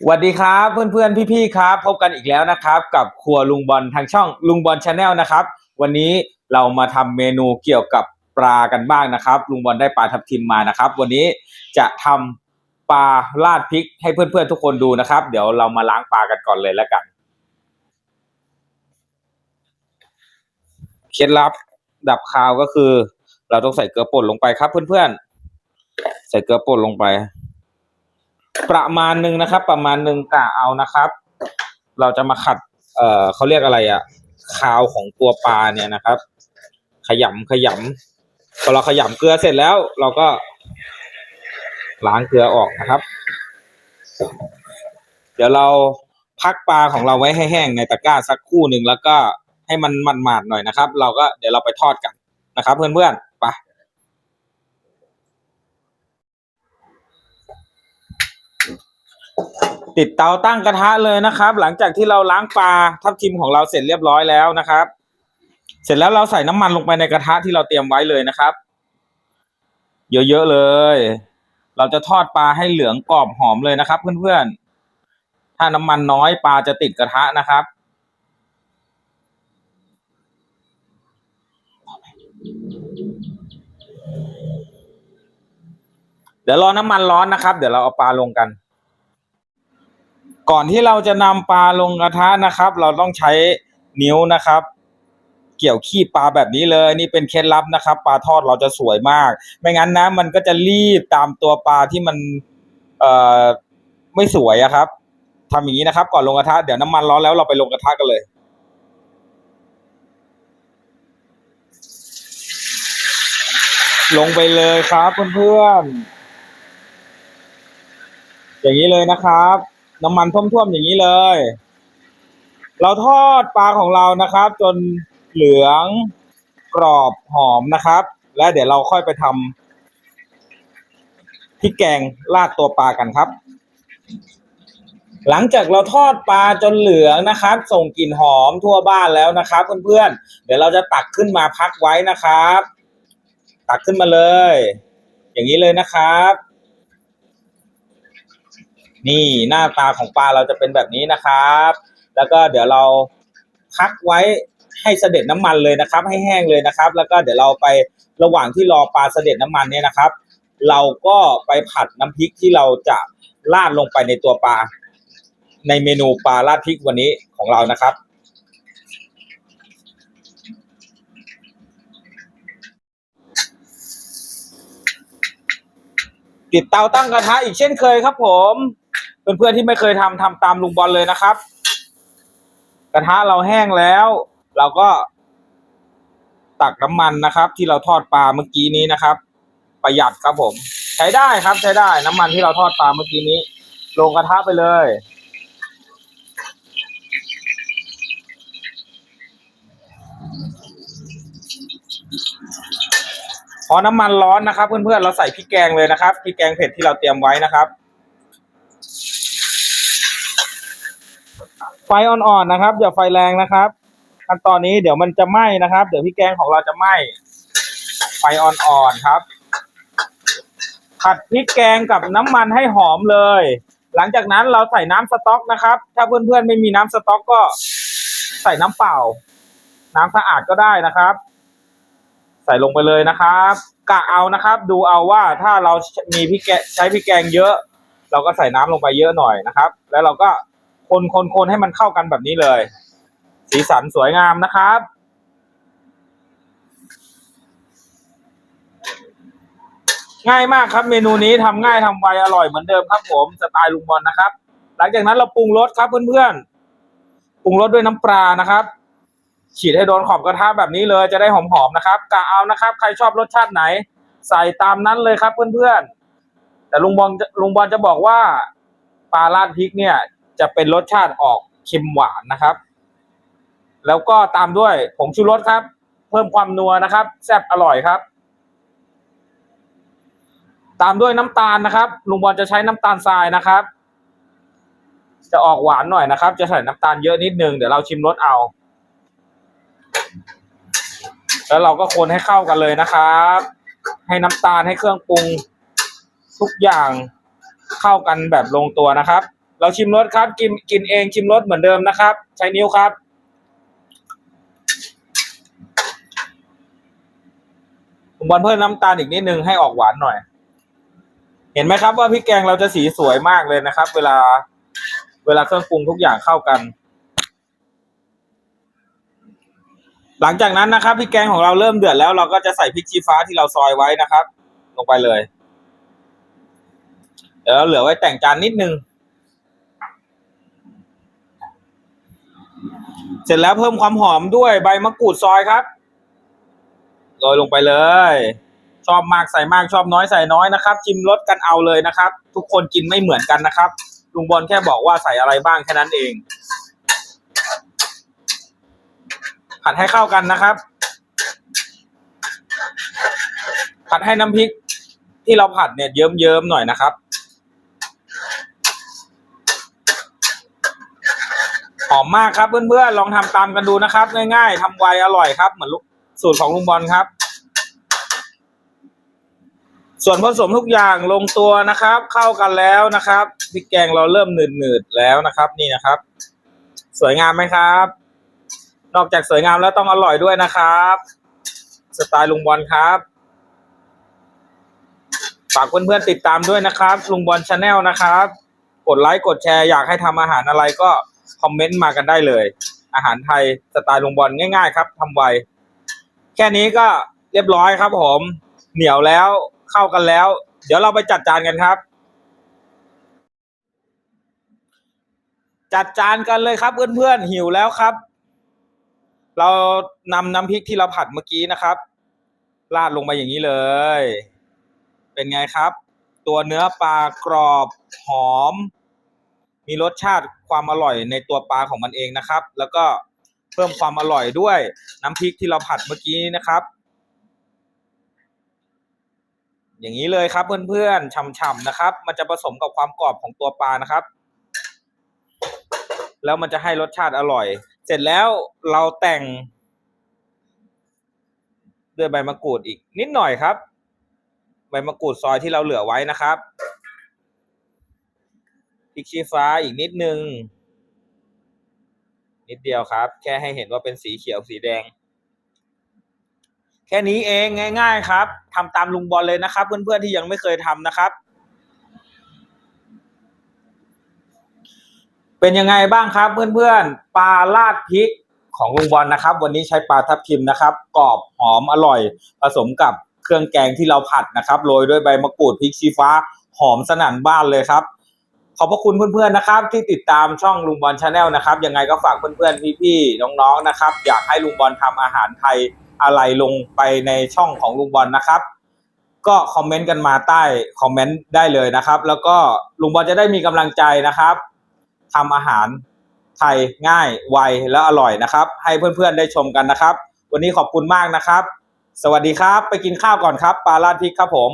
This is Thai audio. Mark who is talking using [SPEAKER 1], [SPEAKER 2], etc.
[SPEAKER 1] สวัสดีครับเพื่อนๆพี่ๆครับ พบกันอีกแล้วนะครับ กับครัวลุงบอลทางช่องลุงบอลชาแนลนะครับ วันนี้เรามาทำเมนูเกี่ยวกับปลากันบ้างนะครับ ลุงบอลได้ปลาทับทิมมานะครับ วันนี้จะทำปลาราดพริกให้เพื่อนๆทุกคนดูนะครับ เดี๋ยวเรามาล้างปลากันก่อนเลยแล้วกันเคล็ดลับดับคาวก็คือ เราต้องใส่เกลือป่นลงไปครับเพื่อนๆใส่เกลือป่นลงไป ประมาณหนึ่งนะครับ ประมาณหนึ่งกะเอานะครับ เราจะมาขัด เอ่อเขาเรียกอะไรอะคาวของตัวปลาเนี่ยนะครับ ขยำขยำพอเราขยำเกลือเสร็จแล้ว เราก็ ล้างเกลือออกนะครับ เดี๋ยวเราพักปลาของเราไว้ให้แห้งในตะกร้าสักคู่หนึ่งแล้วก็ให้มันหมาดๆหน่อยนะครับ เราก็เดี๋ยวเราไปทอดกันนะครับ เพื่อนๆไป ติดเตาตั้งกระทะเลยนะครับ หลังจากที่เราล้างปลาทับทิมของเราเสร็จเรียบร้อยแล้วนะครับ เสร็จแล้วเราใส่น้ำมันลงไปในกระทะที่เราเตรียมไว้เลยนะครับ เยอะๆเลย เราจะทอดปลาให้เหลืองกรอบหอมเลยนะครับ เพื่อนๆ ถ้าน้ำมันน้อยปลาจะติดกระทะนะครับเดี๋ยวรอน้ำมันร้อนนะครับ เดี๋ยวเราเอาปลาลงกัน ก่อนที่เราจะนำปลาลงกระทะนะครับ เราต้องใช้นิ้วนะครับ เกี่ยวขี้ปลาแบบนี้เลย นี่เป็นเคล็ดลับนะครับ ปลาทอดเราจะสวยมาก ไม่งั้นนะมันก็จะรีบตามตัวปลาที่มันเอ่อไม่สวยอะครับทำอย่างนี้นะครับ ก่อนลงกระทะเดี๋ยวน้ำมันร้อนแล้วเราไปลงกระทะกันเลยลงไปเลยครับเพื่อนๆ อย่างนี้เลยนะครับ น้ำมันท่วมๆอย่างนี้เลย เราทอดปลาของเรานะครับ จนเหลืองกรอบหอมนะครับ และเดี๋ยวเราค่อยไปทำพริกแกงราดตัวปลากันครับ หลังจากเราทอดปลาจนเหลืองนะครับ ส่งกลิ่นหอมทั่วบ้านแล้วนะครับเพื่อนๆเดี๋ยวเราจะตักขึ้นมาพักไว้นะครับ ตักขึ้นมาเลย อย่างนี้เลยนะครับ นี่หน้าตาของปลาเราจะเป็นแบบนี้นะครับ แล้วก็เดี๋ยวเราพักไว้ให้เสด็จน้ำมันเลยนะครับ ให้แห้งเลยนะครับ แล้วก็เดี๋ยวเราไประหว่างที่รอปลาเสด็จน้ำมันเนี่ยนะครับ เราก็ไปผัดน้ำพริกที่เราจะราดลงไปในตัวปลา ในเมนูปลาราดพริกวันนี้ของเรานะครับติดเตาตั้งกระทะอีกเช่นเคยครับผม เพื่อนๆที่ไม่เคยทำทำตามลุงบอลเลยนะครับ กระทะเราแห้งแล้ว เราก็ ตักน้ำมันนะครับ ที่เราทอดปลาเมื่อกี้นี้นะครับ ประหยัดครับผม ใช้ได้ครับใช้ได้ น้ำมันที่เราทอดปลาเมื่อกี้นี้ ลงกระทะไปเลยพอน้ำมันร้อนนะครับ เพื่อนๆเราใส่พริกแกงเลยนะครับพริกแกงเผ็ดที่เราเตรียมไว้นะครับ ฟอ่อนๆนะครับ อย่าไฟแรงนะครับขั้นตอนนี้เดี๋ยวมันจะไหม้นะครับ เดี๋ยวพริแกงของเราจะไหม้ไฟอ่อนๆครับ ผัดพริกแกงกับน้ำมันให้หอมเลย หลังจากนั้นเราใส่น้ำสต๊อกนะครับ ถ้าเพื่อนๆไม่มีน้ำสต๊อกก็ใส่น้ำเปล่า น้ำสะอาดก็ได้นะครับ ใส่ลงไปเลยนะครับกะเอานะครับ ดูเอาว่าถ้าเรามีพริกแกงใช้พริกแกงเยอะ เราก็ใส่น้ำลงไปเยอะหน่อยนะครับ แล้วเราก็ คนคนคนให้มันเข้ากันแบบนี้เลย สีสันสวยงามนะครับ ง่ายมากครับ เมนูนี้ทำง่ายทำไวอร่อยเหมือนเดิมครับผมสไตล์ลุงบอลนะครับ หลังจากนั้นเราปรุงรสครับเพื่อนๆปรุงรสด้วยน้ำปลานะครับฉีดให้โดนขอบกระทะแบบนี้เลยจะได้หอมๆนะครับกะเอานะครับ ใครชอบรสชาติไหน ใส่ตามนั้นเลยครับเพื่อนๆแต่ลุงบอลลุงบอลจะบอกว่าปลาราดพริกเนี่ย จะเป็นรสชาติออกเค็มหวานนะครับ แล้วก็ตามด้วยผงชูรสครับ เพิ่มความนัวนะครับ แซ่บอร่อยครับ ตามด้วยน้ำตาลนะครับลุงบอลจะใช้น้ำตาลทรายนะครับ จะออกหวานหน่อยนะครับ จะใส่น้ำตาลเยอะนิดนึงเดี๋ยวเราชิมรสเอา แล้วเราก็คนให้เข้ากันเลยนะครับ ให้น้ำตาลให้เครื่องปรุงทุกอย่างเข้ากันแบบลงตัวนะครับ เราชิมรสครับ กินกินเองชิมรสเหมือนเดิมนะครับ ใช้นิ้วครับ ผมบอลเพิ่มน้ำตาลอีกนิดนึงให้ออกหวานหน่อย เห็นไหมครับว่าพริกแกงเราจะสีสวยมากเลยนะครับ เวลา เวลาเครื่องปรุงทุกอย่างเข้ากัน หลังจากนั้นนะครับพริกแกงของเราเริ่มเดือดแล้วเราก็จะใส่พริกชี้ฟ้าที่เราซอยไว้นะครับ ลงไปเลยเดี๋ยวเราเหลือไว้แต่งจานนิดนึง เสร็จแล้วเพิ่มความหอมด้วยใบมะกรูดซอยครับโรยลงไปเลย ชอบมากใส่มากชอบน้อยใส่น้อยนะครับ ชิมรสกันเอาเลยนะครับ ทุกคนกินไม่เหมือนกันนะครับลุงบอลแค่บอกว่าใส่อะไรบ้างแค่นั้นเองผัดให้เข้ากันนะครับ ผัดให้น้ำพริกที่เราผัดเนี่ยเยิ้มๆหน่อยนะครับ อมมากครับเพื่อนๆลองทำตามกันดูนะครับ ง่ายๆทำไวอร่อยครับ เหมือนลูกสูตรของลุงบอลครับ ส่วนผสมทุกอย่างลงตัวนะครับ เข้ากันแล้วนะครับพริกแกงเราเริ่มหนืดๆแล้วนะครับ นี่นะครับ สวยงามไหมครับ นอกจากสวยงามแล้วต้องอร่อยด้วยนะครับ สไตล์ลุงบอลครับฝากเพื่อนๆติดตามด้วยนะครับลุงบอลชาแนลนะครับ กดไลค์กดแชร์อยากให้ทำอาหารอะไรก็ คอมเมนต์มากันได้เลย อาหารไทยสไตล์ลุงบอลง่ายๆ ครับทำไว แค่นี้ก็เรียบร้อยครับผม เหนียวแล้วเข้ากันแล้ว เดี๋ยวเราไปจัดจานกันครับ จัดจานกันเลยครับเพื่อนๆหิวแล้วครับ เรานำน้ำพริกที่เราผัดเมื่อกี้นะครับราดลงไปอย่างนี้เลย เป็นไงครับ ตัวเนื้อปลากรอบหอม มีรสชาติความอร่อยในตัวปลาของมันเองนะครับ แล้วก็เพิ่มความอร่อยด้วยน้ำพริกที่เราผัดเมื่อกี้นะครับ อย่างนี้เลยครับเพื่อนๆฉ่ำๆนะครับ มันจะผสมกับความกรอบของตัวปลานะครับ แล้วมันจะให้รสชาติอร่อย เสร็จแล้วเราแต่ง ด้วยใบมะกรูดอีกนิดหน่อยครับ ใบมะกรูดซอยที่เราเหลือไว้นะครับ พริกชี้ฟ้าอีกนิดนึง นิดเดียวครับ แค่ให้เห็นว่าเป็นสีเขียวสีแดง แค่นี้เองง่าย ๆ ครับทำตามลุงบอลเลยนะครับ เพื่อนๆที่ยังไม่เคยทำนะครับ เป็นยังไงบ้างครับ เพื่อนๆปลาลาดพริกของลุงบอลนะครับ วันนี้ใช้ปลาทับทิมนะครับกรอบหอมอร่อย ผสมกับเครื่องแกงที่เราผัดนะครับโรยด้วยใบมะกรูดพริกชี้ฟ้าหอมสนั่นบ้านเลยครับ ขอบพระคุณเพื่อนๆนะครับ ที่ติดตามช่องลุงบอลชาแนลนะครับยังไงก็ฝากเพื่อนๆพี่ๆน้องๆนะครับ อยากให้ลุงบอลทำอาหารไทยอะไรลงไปในช่องของลุงบอลนะครับ ก็คอมเมนต์กันมาใต้คอมเมนต์ได้เลยนะครับ แล้วก็ลุงบอลจะได้มีกำลังใจนะครับทำอาหารไทยง่ายไวและอร่อยนะครับ ให้เพื่อนๆได้ชมกันนะครับ วันนี้ขอบคุณมากนะครับ สวัสดีครับ ไปกินข้าวก่อนครับ ปลาลาดพริกครับผม